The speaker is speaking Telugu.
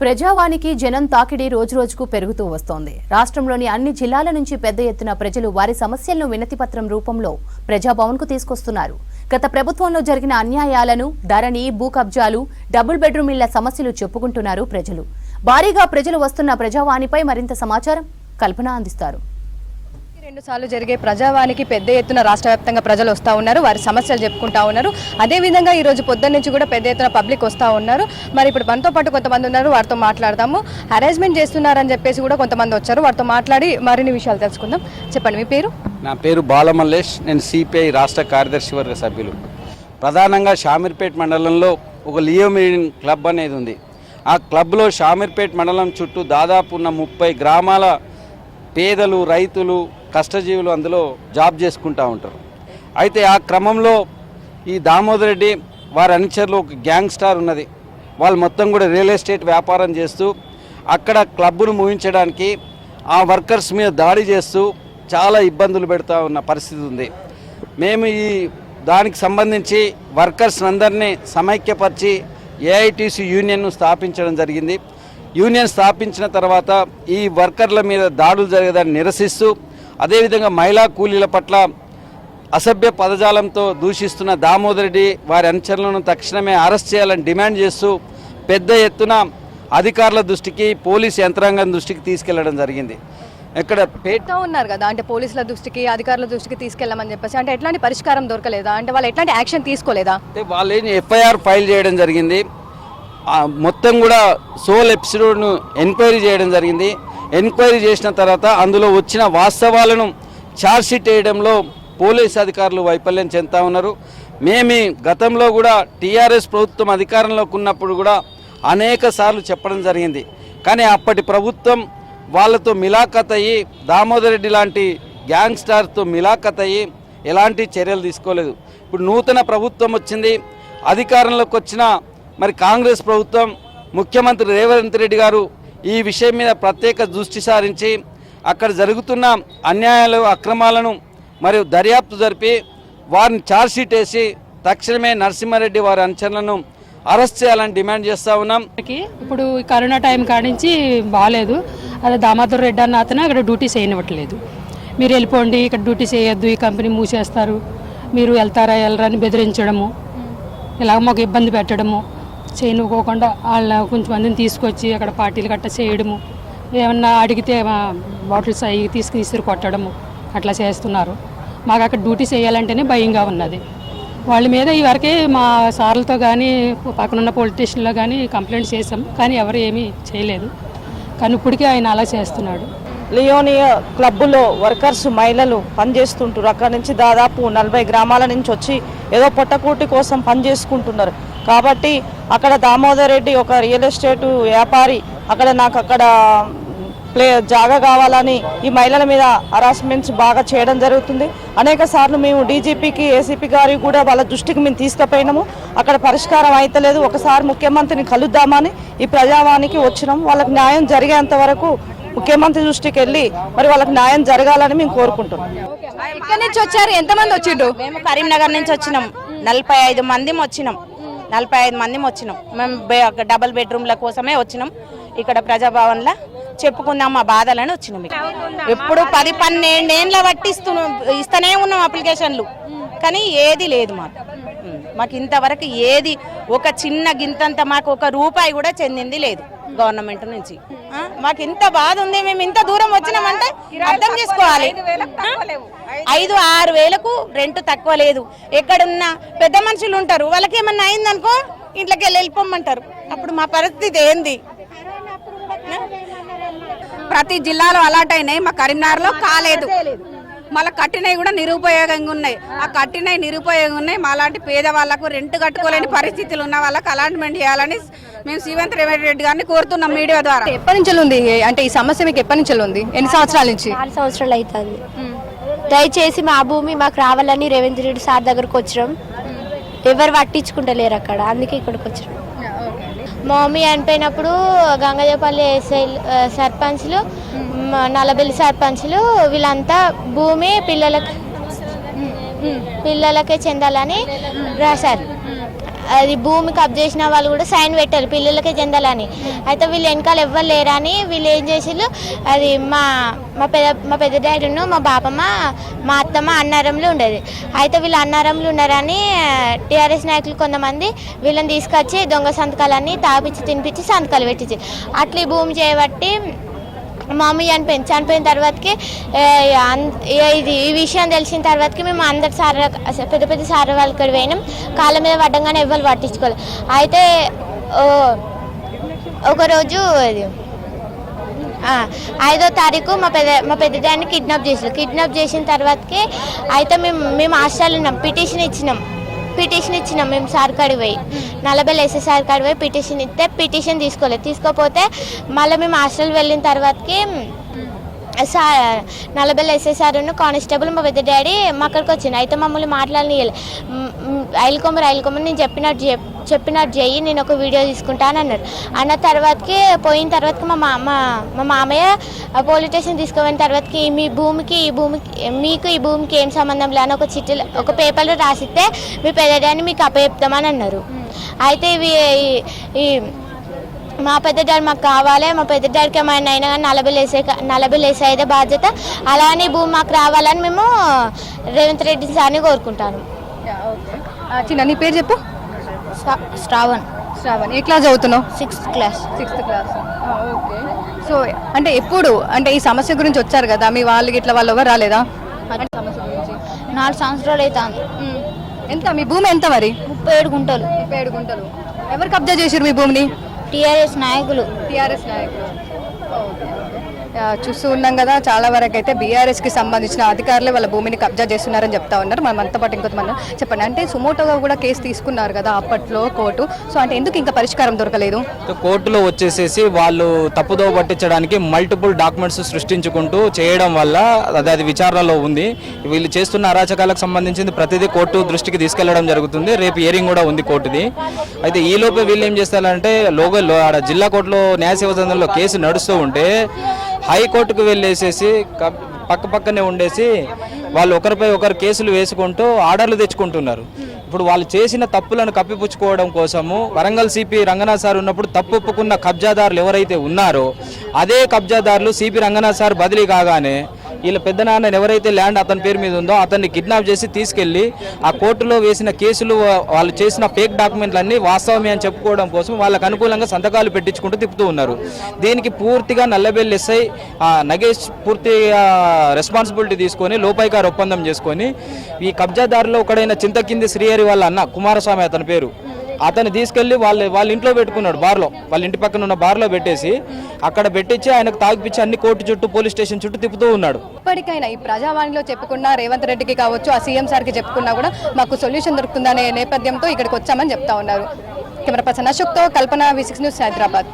ప్రజావానికి జనం తాకిడి రోజురోజుకు పెరుగుతూ వస్తోంది. రాష్ట్రంలోని అన్ని జిల్లాల నుంచి పెద్ద ఎత్తున ప్రజలు వారి సమస్యలను వినతిపత్రం రూపంలో ప్రజాభవన్కు తీసుకొస్తున్నారు. గత ప్రభుత్వంలో జరిగిన అన్యాయాలను ధరణి భూ కబ్జాలు డబుల్ బెడ్రూమ్ ఇళ్ళ సమస్యలు చెప్పుకుంటున్నారు ప్రజలు. భారీగా ప్రజలు వస్తున్న ప్రజావాణిపై మరింత సమాచారం కల్పన అందిస్తారు. రెండు సార్లు జరిగే ప్రజావానికి పెద్ద ఎత్తున రాష్ట్ర వ్యాప్తంగా ప్రజలు వస్తూ ఉన్నారు. వారి సమస్యలు చెప్పుకుంటా ఉన్నారు. అదేవిధంగా ఈరోజు పొద్దున్న నుంచి కూడా పెద్ద ఎత్తున పబ్లిక్ వస్తూ ఉన్నారు. మరి ఇప్పుడు మనతో పాటు కొంతమంది ఉన్నారు. వారితో మాట్లాడదాము. హరాస్మెంట్ చేస్తున్నారని చెప్పేసి కూడా కొంతమంది వచ్చారు. వారితో మాట్లాడి మరిన్ని విషయాలు తెలుసుకుందాం. చెప్పండి మీ పేరు? నా పేరు బాలమల్లేష్. నేను సిపిఐ రాష్ట్ర కార్యదర్శి వర్గ సభ్యులు. ప్రధానంగా షామీర్పేట్ మండలంలో ఒక లియో క్లబ్ అనేది ఉంది. ఆ క్లబ్లో షామీర్పేట్ మండలం చుట్టూ దాదాపు ఉన్న ముప్పై గ్రామాల పేదలు రైతులు కష్టజీవులు అందులో జాబ్ చేసుకుంటూ ఉంటారు. అయితే ఆ క్రమంలో ఈ దామోదర్ రెడ్డి వారి అనుచరులు ఒక గ్యాంగ్ స్టార్ ఉన్నది. వాళ్ళు మొత్తం కూడా రియల్ ఎస్టేట్ వ్యాపారం చేస్తూ అక్కడ క్లబ్ను ముగించడానికి ఆ వర్కర్స్ మీద దాడి చేస్తూ చాలా ఇబ్బందులు పెడతా ఉన్న పరిస్థితి ఉంది. మేము ఈ దానికి సంబంధించి వర్కర్స్ అందరినీ సమైక్యపరిచి ఏఐటీసీ యూనియన్ను స్థాపించడం జరిగింది. యూనియన్ స్థాపించిన తర్వాత ఈ వర్కర్ల మీద దాడులు జరిగేదాన్ని నిరసిస్తూ అదేవిధంగా మహిళా కూలీల పట్ల అసభ్య పదజాలంతో దూషిస్తున్న దామోదరెడ్డి వారి అనుచరులను తక్షణమే అరెస్ట్ చేయాలని డిమాండ్ చేస్తూ పెద్ద ఎత్తున అధికారుల దృష్టికి పోలీస్ యంత్రాంగం దృష్టికి తీసుకెళ్ళడం జరిగింది. ఇక్కడ పేట ఉన్నారు కదా అంటే పోలీసుల దృష్టికి అధికారుల దృష్టికి తీసుకెళ్ళమని చెప్పేసి అంటే ఎట్లాంటి పరిష్కారం దొరకలేదా? అంటే వాళ్ళు ఎట్లాంటి యాక్షన్ తీసుకోలేదా? అంటే వాళ్ళు ఏం ఎఫ్ఐఆర్ ఫైల్ చేయడం జరిగింది. మొత్తం కూడా సోల్ ఎపిసోడ్ను ఎంక్వైరీ చేయడం జరిగింది. ఎంక్వైరీ చేసిన తర్వాత అందులో వచ్చిన వాస్తవాలను ఛార్జ్షీట్ వేయడంలో పోలీస్ అధికారులు వైఫల్యం చెందుతా ఉన్నారు. మేము గతంలో కూడా టీఆర్ఎస్ ప్రభుత్వం అధికారంలోకి ఉన్నప్పుడు కూడా అనేక సార్లు చెప్పడం జరిగింది. కానీ అప్పటి ప్రభుత్వం వాళ్ళతో మిలాఖత్ అయ్యి దామోదర్ రెడ్డి లాంటి గ్యాంగ్స్టార్తో మిలాఖత్ అయ్యి ఎలాంటి చర్యలు తీసుకోలేదు. ఇప్పుడు నూతన ప్రభుత్వం వచ్చింది. అధికారంలోకి వచ్చిన మరి కాంగ్రెస్ ప్రభుత్వం ముఖ్యమంత్రి రేవంత్ రెడ్డి గారు ఈ విషయం మీద ప్రత్యేక దృష్టి సారించి అక్కడ జరుగుతున్న అన్యాయాలు అక్రమాలను మరియు దర్యాప్తు జరిపి వారిని ఛార్జ్షీట్ వేసి తక్షణమే నరసింహారెడ్డి వారి అనుచరులను అరెస్ట్ చేయాలని డిమాండ్ చేస్తూ ఉన్నాం. ఇప్పుడు ఈ కరోనా టైం కాడించి బాగాలేదు అదే దామోదర్ రెడ్డి అన్న అతను అక్కడ డ్యూటీ చేయనివ్వట్లేదు. మీరు వెళ్ళిపోండి ఇక్కడ డ్యూటీ చేయొద్దు ఈ కంపెనీ మూసేస్తారు. మీరు వెళ్తారా వెళ్ళరా అని బెదిరించడము ఇలా మాకు ఇబ్బంది పెట్టడము చేయనుకోకుండా వాళ్ళ కొంచెం మందిని తీసుకొచ్చి అక్కడ పార్టీలు గట్ట చేయడము ఏమన్నా అడిగితే బాటిల్స్ అవి తీసుకు తీసుకు కొట్టడము అట్లా చేస్తున్నారు. మాకు అక్కడ డ్యూటీ చేయాలంటేనే భయంగా ఉన్నది. వాళ్ళ మీద ఈ వరకే మా సార్లతో కానీ పక్కనున్న పోలీస్ స్టేషన్లో కానీ కంప్లైంట్ చేసాం కానీ ఎవరు ఏమీ చేయలేదు. కానీ ఇప్పటికే ఆయన అలా చేస్తున్నాడు. లియోనియా క్లబ్బులో వర్కర్స్ మహిళలు పనిచేస్తుంటారు. అక్కడ నుంచి దాదాపు నలభై గ్రామాల నుంచి వచ్చి ఏదో పొట్టకూటి కోసం పనిచేసుకుంటున్నారు. కాబట్టి అక్కడ దామోదర్ రెడ్డి ఒక రియల్ ఎస్టేట్ వ్యాపారి. అక్కడ నాకు అక్కడ ప్లే జాగా కావాలని ఈ మహిళల మీద హరాస్మెంట్స్ బాగా చేయడం జరుగుతుంది. అనేక సార్లు మేము డీజీపీకి ఏసీపీ గారికి కూడా వాళ్ళ దృష్టికి మేము తీసుకుపోయినాము. అక్కడ పరిష్కారం అయితలేదు. ఒకసారి ముఖ్యమంత్రిని కలుద్దామని ఈ ప్రజావానికి వచ్చినాం వాళ్ళకి న్యాయం జరిగేంత వరకు ముఖ్యమంత్రి దృష్టికి వెళ్ళి మరి వాళ్ళకి న్యాయం జరగాలని మేము కోరుకుంటున్నాం. ఇక్కడ నుంచి వచ్చారు? ఎంతమంది వచ్చిండ్రు? మేము కరీంనగర్ నుంచి వచ్చినాం. నలభై ఐదు మంది వచ్చినాం. నలభై ఐదు మంది వచ్చినాం మేము డబుల్ బెడ్రూమ్ల కోసమే వచ్చినాం ఇక్కడ ప్రజాభవన్లో చెప్పుకుందాం మా బాధలని వచ్చినాం. ఎప్పుడు పది పన్నెండేండ్ల బట్టి ఇస్తున్నాం ఇస్తూనే ఉన్నాం అప్లికేషన్లు కానీ ఏది లేదు మాకు. మాకు ఇంతవరకు ఏది ఒక చిన్న గింతంత మాకు ఒక రూపాయి కూడా చెందింది లేదు గవర్నమెంట్ నుంచి? మాకు ఇంత బాధ ఉంది మేము ఇంత దూరం వచ్చినామంటే అర్థం చేసుకోవాలి? ఐదు ఆరు వేలకు రెంట్ తక్కువ లేదు. ఎక్కడున్నా పెద్ద మనుషులు ఉంటారు వాళ్ళకి ఏమన్నా అయిందనుకో ఇంట్లోకి వెళ్ళి వెళ్ళిపోమంటారు. అప్పుడు మా పరిస్థితి ఏంది? ప్రతి జిల్లాలో అలాట్ అయినాయి మా కరీంనగర్లో కాలేదు. మళ్ళీ కట్టినవి కూడా నిరుపయోగంగా ఉన్నాయి. ఆ కట్టినవి నిరుపయోగంగా ఉన్నాయి. మాలాంటి పేదవాళ్ళకు రెంట్ కట్టుకోలేని పరిస్థితులు ఉన్న వాళ్ళకి అలాట్మెంట్ చేయాలని మేము శ్రీవంత్ రేవంత్ రెడ్డి గారిని కోరుతున్నాం మీడియా ద్వారా. ఎప్పటి నుంచి ఉంది? అంటే ఈ సమస్య మీకు ఎప్పటి నుంచి ఉంది? ఎన్ని సంవత్సరాల నుంచి? ఆరు సంవత్సరాలు అవుతుంది దయచేసి మా భూమి మాకు రావాలని రేవంత్ రెడ్డి సార్ దగ్గరకు వచ్చినాం ఎవరు పట్టించుకుంటలేరు అక్కడ. అందుకే ఇక్కడికి వచ్చినాం మమ్మీ చనిపోయినప్పుడు గంగదేపల్లి ఎస్ఐ సర్పంచ్లు మ, నల్లబెల్లి సర్పంచ్లు వీళ్ళంతా భూమి పిల్లలకి పిల్లలకే చెందాలని రాశారు. అది భూమి కబ్ చేసిన వాళ్ళు కూడా సైన్ పెట్టారు పిల్లలకే చెందాలని. అయితే వీళ్ళు వెనకాల ఎవ్వరు లేరని వీళ్ళు ఏం చేసిళ్ళు అది మా మా పెద్ద మా పెద్ద డాడీను మా బాపమ్మ మా అత్తమ్మ అన్నారంలో ఉండేది. అయితే వీళ్ళు అన్నారంలో ఉన్నారని టీఆర్ఎస్ నాయకులు కొంతమంది వీళ్ళని తీసుకొచ్చి దొంగ సంతకాలన్నీ తాపించి తినిపించి సంతకాలు పెట్టించి అట్లా ఈ భూమి చేయబట్టి మమ్మీ చనిపోయింది చనిపోయిన తర్వాతకి అన్- ఇది ఈ విషయం తెలిసిన తర్వాతకి మేము అందరి సార్ పెద్ద పెద్ద సార్ వాళ్ళకి పోయినాం. కాళ్ళ మీద పడ్డంగానే ఎవ్వరు పట్టించుకోలేదు అయితే ఓ, ఒకరోజు అది ఐదో తారీఖు మా పెద్ద మా పెద్దదాన్ని కిడ్నాప్ చేసారు కిడ్నాప్ చేసిన తర్వాతకి అయితే మేము మేము హాస్టల్ ఉన్నాం. పిటిషన్ ఇచ్చినాం. పిటిషన్ ఇచ్చినాం మేము సార్ కాడికి పోయి. నలభై ఎస్ఎస్ఆర్ సార్ కాడికి పోయి పిటిషన్ ఇస్తే పిటిషన్ తీసుకోలేదు తీసుకోపోతే మళ్ళీ మేము హాస్టల్ వెళ్ళిన తర్వాతకి సార్ నలభై ఎస్ఐ సార్ కానిస్టేబుల్ మా పెద్ద డాడీ మా అక్కడికి వచ్చింది అయితే మమ్మల్ని మాట్లాడనియాలి. రైలు కొమ్మ రైలు కొమ్మ నేను చెప్పినట్టు చెప్ చెప్పినట్టు చెయ్యి నేను ఒక వీడియో తీసుకుంటాను అన్నారు అన్న తర్వాతకి పోయిన తర్వాతకి మా మామ మా మామయ్య పోలీస్ స్టేషన్ తీసుకుపోయిన తర్వాతకి మీ భూమికి ఈ భూమికి మీకు ఈ భూమికి ఏం సంబంధం లేని ఒక చిట్టీలో ఒక పేపర్లో రాసిస్తే మీ పెద్ద డాడీ మీకు అప్పచెప్తామని అన్నారు. అయితే ఇవి ఈ మా పెద్ద డాడీ మాకు కావాలి మా పెద్ద డాడీకి ఏమైనా అయినా కానీ నలభై లేసే నలభై లేసే అయితే బాధ్యత. అలానే భూమి మాకు రావాలని మేము రేవంత్ రెడ్డి సార్ని కోరుకుంటాను. చిన్న నీ పేరు చెప్పు? శ్రావణ్. శ్రావణ్. ఏ క్లాస్ చదువుతున్నావు? Sixth class sixth class okay. So అంటే ఎప్పుడు అంటే ఈ సమస్య గురించి వచ్చారు కదా మీ వాళ్ళకి ఇట్లా వాళ్ళు ఎవరు రాలేదా? నాలుగు సంవత్సరాలు అవుతుంది. ఎంత? మీ భూమి ఎంత మరి? ముప్పై ఏడు గుంటలు. ముప్పై ఏడు గుంటలు. ఎవరు కబ్జా చేశారు మీ భూమిని? టీఆర్ఎస్ నాయకులు. టీఆర్ఎస్ నాయకులు. చూస్తూ ఉన్నాం కదా చాలా వరకు అయితే బీఆర్ఎస్కి సంబంధించిన అధికారులే వాళ్ళ భూమిని కబ్జా చేస్తున్నారని చెప్తా ఉన్నారు. మనం అంతా పాటు ఇంకొంతమంది చెప్పండి. అంటే సుమోటోగా కూడా కేసు తీసుకున్నారు కదా అప్పట్లో కోర్టు. సో అంటే ఎందుకు ఇంకా పరిష్కారం దొరకలేదు? సో కోర్టులో వచ్చేసేసి వాళ్ళు తప్పుదో పట్టించడానికి మల్టిపుల్ డాక్యుమెంట్స్ సృష్టించుకుంటూ చేయడం వల్ల అది అది విచారణలో ఉంది. వీళ్ళు చేస్తున్న అరాచకాలకు సంబంధించింది ప్రతిదీ కోర్టు దృష్టికి తీసుకెళ్ళడం జరుగుతుంది. రేపు హియరింగ్ కూడా ఉంది కోర్టుది. అయితే ఈ లోపే వీళ్ళు ఏం చేస్తారంటే లోగల్లో ఆడ జిల్లా కోర్టులో న్యాయ సేవ కేసు నడుస్తూ ఉంటే హైకోర్టుకు వెళ్ళేసేసి పక్క పక్కనే ఉండేసి వాళ్ళు ఒకరిపై ఒకరు కేసులు వేసుకుంటూ ఆర్డర్లు తెచ్చుకుంటున్నారు. ఇప్పుడు వాళ్ళు చేసిన తప్పులను కప్పిపుచ్చుకోవడం కోసము వరంగల్ సిపి రంగనాథ్ సార్ ఉన్నప్పుడు తప్పు ఒప్పుకున్న కబ్జాదారులు ఎవరైతే ఉన్నారో అదే కబ్జాదారులు సిపి రంగనాథ్ సార్ బదిలీ కాగానే వీళ్ళ పెద్ద నాన్న ఎవరైతే ల్యాండ్ అతని పేరు మీద ఉందో అతన్ని కిడ్నాప్ చేసి తీసుకెళ్ళి ఆ కోర్టులో వేసిన కేసులు వాళ్ళు చేసిన ఫేక్ డాక్యుమెంట్లన్నీ వాస్తవమే అని చెప్పుకోవడం కోసం వాళ్ళకు అనుకూలంగా సంతకాలు పెట్టించుకుంటూ తిప్పుతూ ఉన్నారు. దీనికి పూర్తిగా నల్లబెల్లి ఎస్ఐ ఆ, నగేష్ పూర్తిగా రెస్పాన్సిబిలిటీ తీసుకొని లోపాయికారు ఒప్పందం చేసుకొని ఈ కబ్జాదారులో ఒకడైన చింతకింది శ్రీహరి వాళ్ళ అన్న కుమారస్వామి అతని పేరు. అతను తీసుకెళ్ళి వాళ్ళ వాళ్ళ ఇంట్లో పెట్టుకున్నాడు బార్లో. వాళ్ళ ఇంటి పక్కన ఉన్న బార్లో పెట్టేసి అక్కడ పెట్టించి ఆయనకు తాగిపించి అన్ని కోర్టు చుట్టూ పోలీస్ స్టేషన్ చుట్టూ తిప్పుతూ ఉన్నాడు. ఇప్పటికైనా ఈ ప్రజావాణిలో చెప్పుకున్న రేవంత్ రెడ్డికి కావచ్చు ఆ సీఎం సార్కి చెప్పుకున్నా కూడా మాకు సొల్యూషన్ దొరుకుతుందనే నేపథ్యంతో ఇక్కడికి వచ్చామని చెప్తా ఉన్నారు. Camera person అశోక్తో Kalpana V six news Hyderabad.